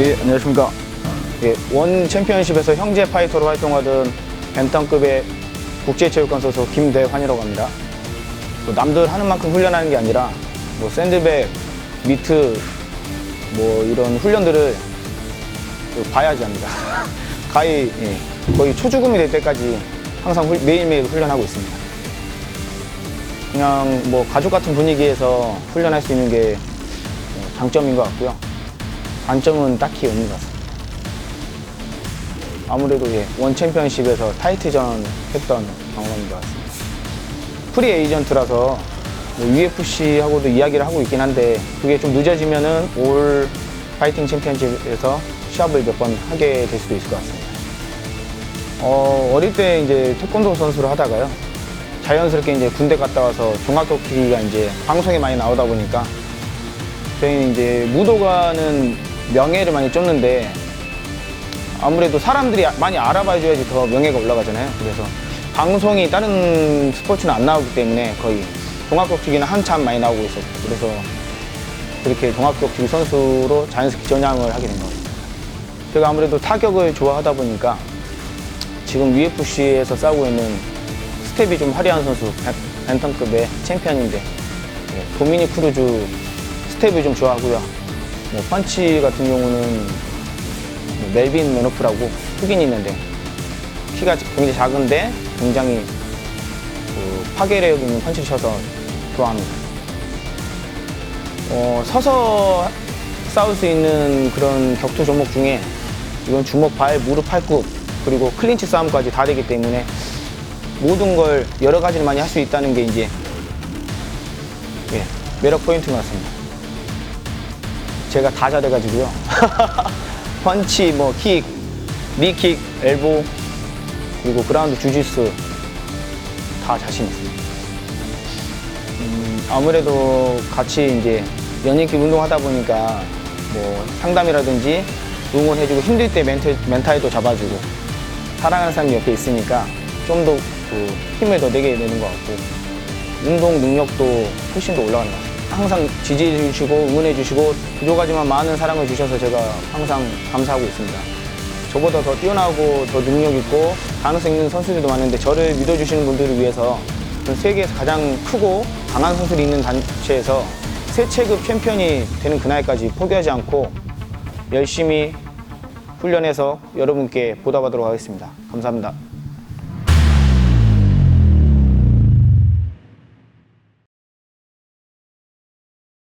네, 안녕하십니까. 예, 원 챔피언십에서 형제 파이터로 활동하던 벤턴급의 국제체육관 소속 김대환이라고 합니다. 뭐 남들 하는 만큼 훈련하는 게 아니라 뭐 샌드백, 미트, 뭐 이런 훈련들을 그 봐야지 합니다. 가히 예, 거의 초죽음이 될 때까지 항상 훌- 매일매일 훈련하고 있습니다. 그냥 뭐 가족 같은 분위기에서 훈련할 수 있는 게 어, 장점인 것 같고요. 단점은 딱히 없는 것 같습니다. 아무래도 예, 원 챔피언십에서 타이틀전 했던 경험인 것 같습니다. 프리 에이전트라서 뭐 UFC하고도 이야기를 하고 있긴 한데 그게 좀 늦어지면은 올 파이팅 챔피언십에서 시합을 몇 번 하게 될 수도 있을 것 같습니다. 어, 어릴 때 이제 태권도 선수를 하다가요. 자연스럽게 이제 군대 갔다 와서 종합격투기가 이제 방송에 많이 나오다 보니까 저희는 이제 무도가는 명예를 많이 쫓는데 아무래도 사람들이 많이 알아봐줘야지 더 명예가 올라가잖아요. 그래서 방송이 다른 스포츠는 안 나오기 때문에 거의 종합격 투기는 한참 많이 나오고 있었고 그래서 그렇게 종합격 투기 선수로 자연스럽게 전향을 하게 된것 같습니다. 제가 아무래도 타격을 좋아하다 보니까 지금 UFC에서 싸우고 있는 스텝이 좀 화려한 선수 벤- 벤턴급의 챔피언인데 예, 도미니 크루즈 스텝을 좀 좋아하고요. 뭐 펀치 같은 경우는 뭐 멜빈 메노프라고 흑인이 있는데 키가 굉장히 작은데 굉장히 그 파괴력 있는 펀치를 쳐서 좋아합니다. 어, 서서 싸울 수 있는 그런 격투 종목 중에 이건 주먹, 발, 무릎, 팔굽 그리고 클린치 싸움까지 다 되기 때문에 모든 걸 여러 가지를 많이 할 수 있다는 게 이제 예, 매력 포인트인 것 같습니다. 제가 다 잘해가지고요. 펀치, 뭐 킥, 니킥, 엘보 그리고 그라운드 주짓수 다 자신 있습니다. 음, 아무래도 같이 이제 연예끼 운동하다 보니까 뭐 상담이라든지 응원해주고 힘들 때 멘탈, 멘탈도 잡아주고 사랑하는 사람이 옆에 있으니까 좀 더 그 힘을 더 내게 되는 것 같고 운동 능력도 훨씬 더 올라가는 것 같습니다. 항상 지지해 주시고 응원해 주시고 부족하지만 많은 사랑을 주셔서 제가 항상 감사하고 있습니다. 저보다 더 뛰어나고 더 능력 있고 가능성 있는 선수들도 많은데 저를 믿어주시는 분들을 위해서 세계에서 가장 크고 강한 선수들이 있는 단체에서 세체급 챔피언이 되는 그날까지 포기하지 않고 열심히 훈련해서 여러분께 보답하도록 하겠습니다. 감사합니다.